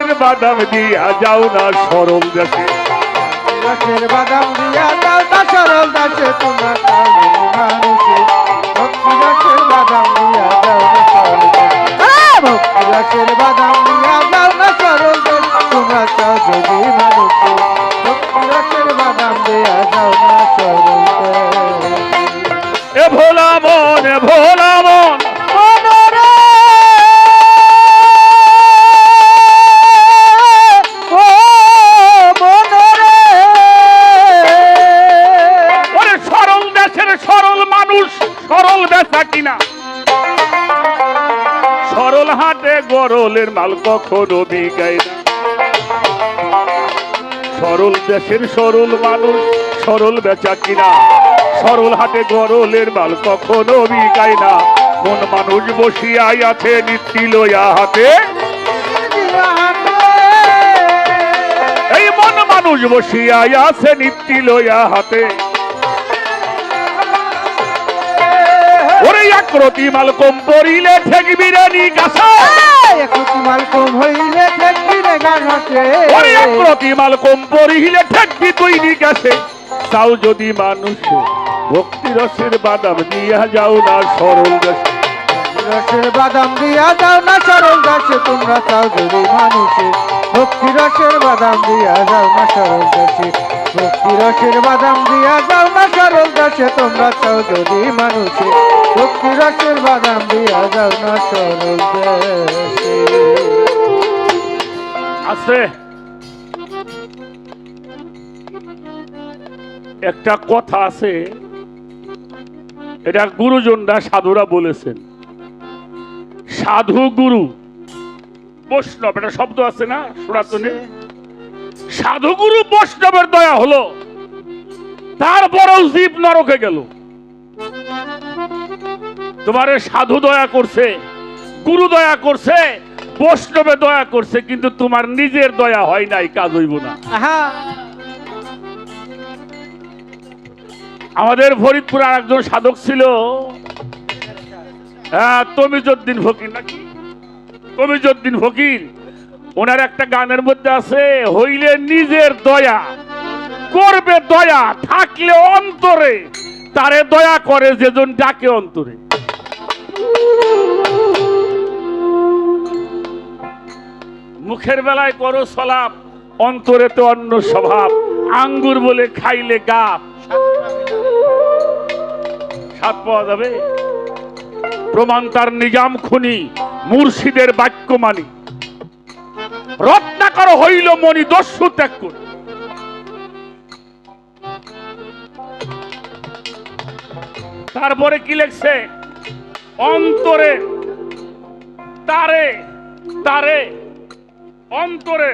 বাদাম দিয়া যাও না সরল রসের বাদাম দিয়া যাও না সরল দাসে তোমার সরল বেচা কিনা? সরল হাটে গরলের মাল কখনো বিকায় না। সরল দেশের সরল মানুষ সরল বেচা কিনা? সরল হাটে গরলের মাল কখনো বিকায় না। মন মানুষ বসিয়াই আছে নিত্যি লইয়া হাতে? এই মন মানুষ বসিয়াই আছে নিত্যি লইয়া হাতে। ওরে একরতি মাল কম পড়িলে ঠেকবি রে নি গাছা একটি মাল কম হইলে দেখবি রে গান ওরে একরতি মাল কম পড়িলে ঠেকবি তুই নি গেছে তাও যদি মানুষে ভক্তি রসের বাদাম দিয়া যাও না সরল দেশে। রসের বাদাম দিয়া দাও না সরল দাসে তোমরা চাও যদি মানুষে ভক্তি রসের বাদাম দিয়া যাও না সরল দাসে ভক্তি রসের বাদাম দিয়া যাও না সরল দাসে তোমরা চাও যদি মানুষে। রসের বাদাম দিয়া যাও না সরল দাসে। আছে। একটা কথা আছে এটা গুরুজনরা সাধুরা বলেছেন। সাধু গুরু বৈষ্ণব একটা শব্দ আছে না সনাতনে সাধু গুরু বৈষ্ণবের দয়া হলো। তারপরেও জীব নরকে গেল। তোমারে সাধু দয়া করছে গুরু দয়া করছে বৈষ্ণবে দয়া করছে কিন্তু তোমার নিজের দয়া হয় নাই কাজ হইব না। আমাদের ফরিদপুর আর একজন সাধক ছিল। হ্যাঁ তমিজুদ্দিন ফকির নাকি? তমিজুদ্দিন ফকির? ওনার একটা গানের মধ্যে আছে, হইলে নিজের দয়া, করবে দয়া, থাকলে অন্তরে, তারে দয়া করে যেজন ডাকে অন্তরে। মুখের বেলায় করো সলাপ অন্তরে তো অন্য স্বভাব, আঙ্গুর বলে খাইলে গাপ। স্বাদ পাওয়া যাবে? প্রমাণ তার নিজাম খুনি, মুর্শিদের বাক্য মানি রত্নাকর হইল মণি দস্যু ত্যাগ করে। তারপরে কি লেখছে? অন্তরে তারে তারে, অন্তরে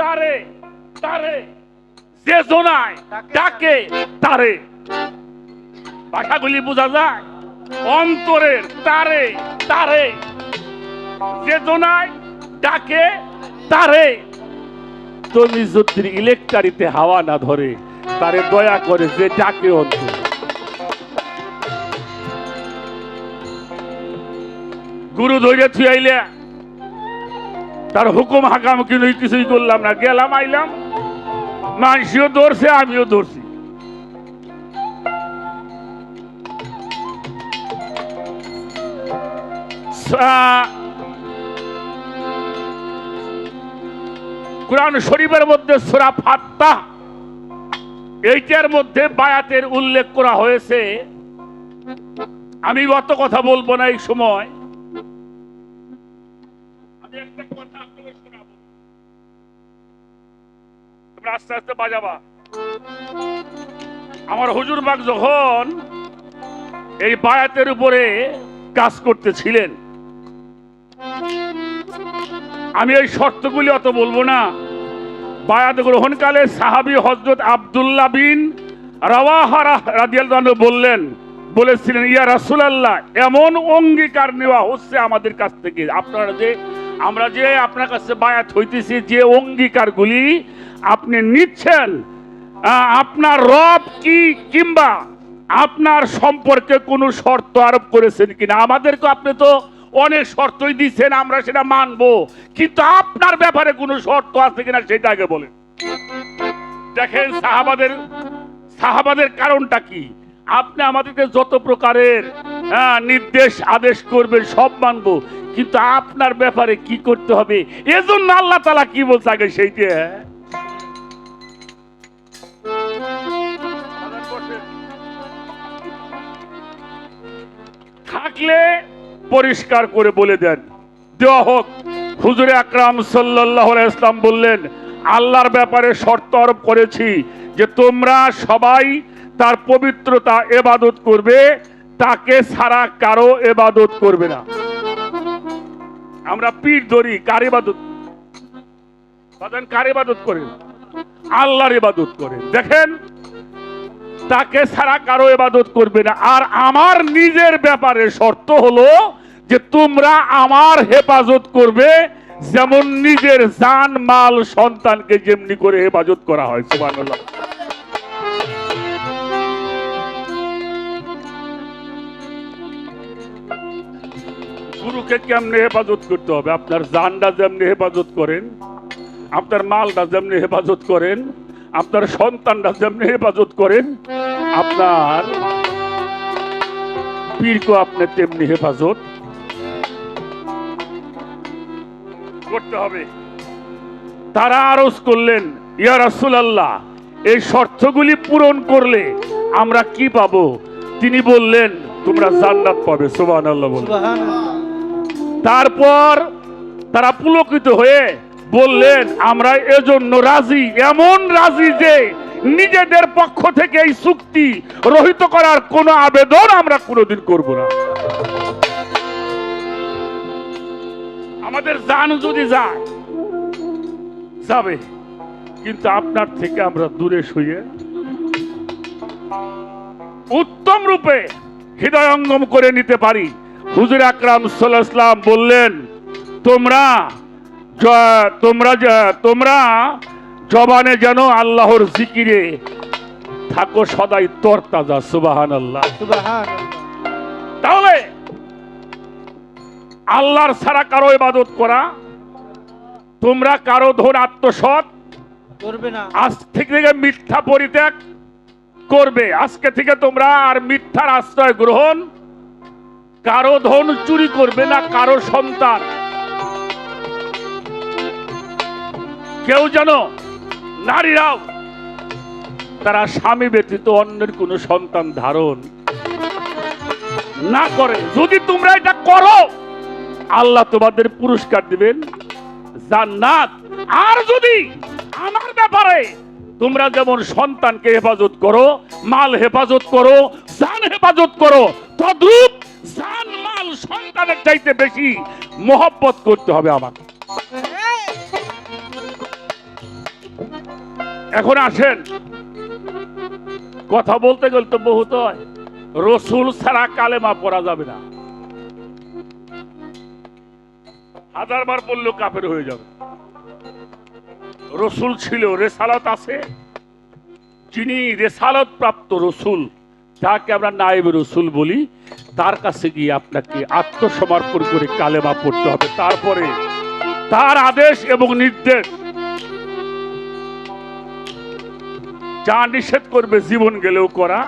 তারে তারে, যে জোনায় ডাকে তারে। ভাষাগুলি বোঝা যায়, অন্তরের তারে তারে, যে জোনায় ডাকে তারে তুমি যদি ইলেকট্রারিতে হাওয়া না ধরে, তারে দয়া করে যে ডাকে অন্তর। গুরু ধৈর্য থুয়াইলে তার হুকুম হাকাম কিন্তু কিছুই করলাম না, গেলাম, আইলাম। মানসিও ধরছে, আমিও ধরছি। সা- কোরআন শরীফের মধ্যে সুরা ফাত্তা, এইটার মধ্যে বায়াতের উল্লেখ করা হয়েছে। আমি অত কথা বলব না এই সময়। আস্তে আস্তে বাজাবা। আমার হুজুর বাগ যখন এই বায়াতের উপরে কাজ করতেছিলেন, আমি এই শর্তগুলি অত বলব না। বায়াত গ্রহণকালে সাহাবী হজরত আব্দুল্লাহ বিন রাওয়াহারা বললেন, বলেছিলেন, ইয়া রাসূলুল্লাহ, এমন অঙ্গীকার নেওয়া হচ্ছে আমাদের কাছ থেকে। আপনারা যে আমরা যে আপনার কাছে বায়াত হইতেছি, যে অঙ্গীকারগুলি আপনি নিচ্ছেন আপনার রব কি কিংবা আপনার সম্পর্কে কোনো শর্ত আরোপ করেছেন কিনা? আমাদেরকে আপনি তো অনেক শর্তই দিচ্ছেন আমরা সেটা মানবো। কিন্তু আপনার ব্যাপারে কোনো শর্ত আছে কিনা সেটা আগে বলেন। দেখেন সাহাবাদের সাহাবাদের কারণটা কি? আপনি আমাদেরকে যত প্রকারের হ্যাঁ, নির্দেশ আদেশ করবেন সব মানব। কিন্তু আপনার ব্যাপারে কি করতে হবে? এজন্য আল্লাহ তালা কি বলছে আগে সেইটা? থাকলে পরিষ্কার করে বলে দেন। দেওয়া হোক, হুজুরে আকরাম সাল্লাহ ইসলাম বললেন, আল্লাহর ব্যাপারে শর্ত আরোপ করেছি যে তোমরা সবাই তার পবিত্রতা এবাদত করবে, তাকে ছাড়া কারও এবাদত করবে না। আমরা পীর ধরি, কার ইবাদত বাদান কার ইবাদত করেন? আল্লাহর ইবাদত করেন। দেখেন, তাকে ছাড়া কারও এবাদত করবে না। আর আমার নিজের ব্যাপারে শর্ত হলো যে তোমরা আমার হেফাজত করবে, যেমন নিজের জান, মাল, সন্তানকে যেমনি করে হেফাজত করা হয়, সুবহানাল্লাহ। গুরুকে কেমনে হেফাজত করতে হবে? আপনার জানটা যেমনি হেফাজত করেন, আপনার মালটা যেমনি হেফাজত করেন, আপনার সন্তানটা যেমনি হেফাজত করেন, আপনার পীরকে আপনি তেমনি হেফাজত করতে হবে। তারা আরজ করলেন ইয়া রাসূলুল্লাহ এই শর্তগুলি পূরণ করলে আমরা কি পাবো? তিনি বললেন তোমরা জান্নাত পাবে। বলুন সুবহানাল্লাহ। তারপর তারা পুলকিত হয়ে বললেন আমরা এজন্য রাজি এমন রাজি যে নিজেদের পক্ষ থেকে এই চুক্তি রহিত করার কোনো আবেদন আমরা কোনোদিন করব না। আমাদের জান যদি যায় যাবে। কিন্তু আপনার থেকে আমরা দূরে শুয়ে উত্তম রূপে হৃদয়ঙ্গম করে নিতে পারি। হুজুর আকরাম সাল্লাম বললেন তোমরা তোমরা তোমরা জবানে যেন আল্লাহর জিকিরে থাকো সদাই তরতাজা সুবাহান আল্লাহ তাহলে আল্লাহর ছাড়া কারও ইবাদত করা তোমরা কারও ধন আত্মসৎ করবে না। আজ থেকে মিথ্যা পরিত্যাগ করবে। আজকে থেকে তোমরা আর মিথ্যার আশ্রয় গ্রহণ কারও ধন চুরি করবে না কারও সন্তান। কেউ যেন নারীরাও তারা স্বামী ব্যতীত অন্যের কোনো সন্তান ধারণ না করে। যদি তোমরা এটা করো আল্লাহ তোমাদের পুরস্কার দিবেন। জান্নাত। আর যদি আমার ব্যাপারে তোমরা যেমন সন্তানকে হেফাজত করো, মাল হেফাজত করো, জান হেফাজত করো, তদ্রূপ জান, মাল সন্তানের চাইতে বেশি মোহব্বত করতে হবে আমার এখন আসেন। কথা বলতে গেলে তো বহুত হয়। রসুল ছাড়া কালেমা পড়া যাবে না। হাজার বার পড়লেও কাফের হয়ে যাবে। রসুল ছিল, রেসালত আছে। যিনি রেসালত প্রাপ্ত রসুল, যাকে আমরা নায়েব রসুল বলি, তার কাছে গিয়ে আপনাকে আত্মসমর্পণ করে কালেমা পড়তে হবে। তারপরে তার আদেশ এবং নির্দেশ, যা নিষেধ করবে জীবন গেলেও করা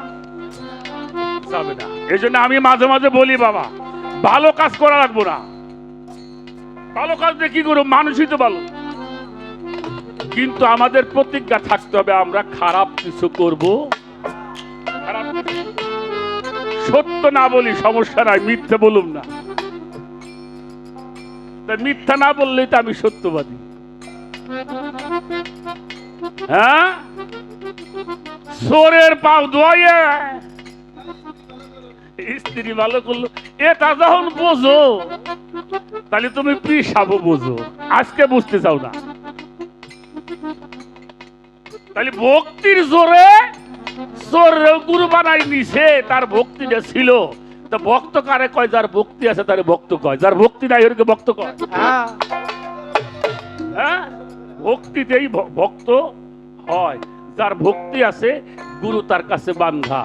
যাবে না। এই আমি মাঝে মাঝে বলি, বাবা, ভালো কাজ করা লাগবো না। ভালো কাজ দিয়ে কি করব? মানুষই তো ভালো। কিন্তু আমাদের প্রতিজ্ঞা থাকতে হবে, আমরা খারাপ কিছু করব। সত্য না বলি সমস্যা নাই, মিথ্যে বলুম না। মিথ্যা না বললেই তো আমি সত্যবাদী। হ্যাঁ? সোরের পাও দোয়াইয়ে স্ত্রী ভালো করল। এটা যখন বোঝো, তাহলে তুমি পিসাবো বোঝো। আজকে বুঝতে চাও না। তাহলে ভক্তির জোরে গুরু বানাই নিছে, তার ভক্তিটা ছিল। তো ভক্ত কারে কয়, যার ভক্তি আছে তার ভক্ত কয়। যার ভক্তি নাই, ওরকে ভক্ত কয়। হ্যাঁ? ভক্তিতেই ভক্ত হয়। যার ভক্তি আছে, গুরু তার কাছে বান্ধা।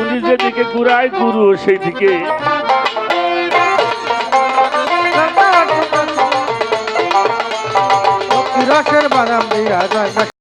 উনি যেদিকে ঘুরায়, গুরু সেই দিকে রসের বাদাম দিয়া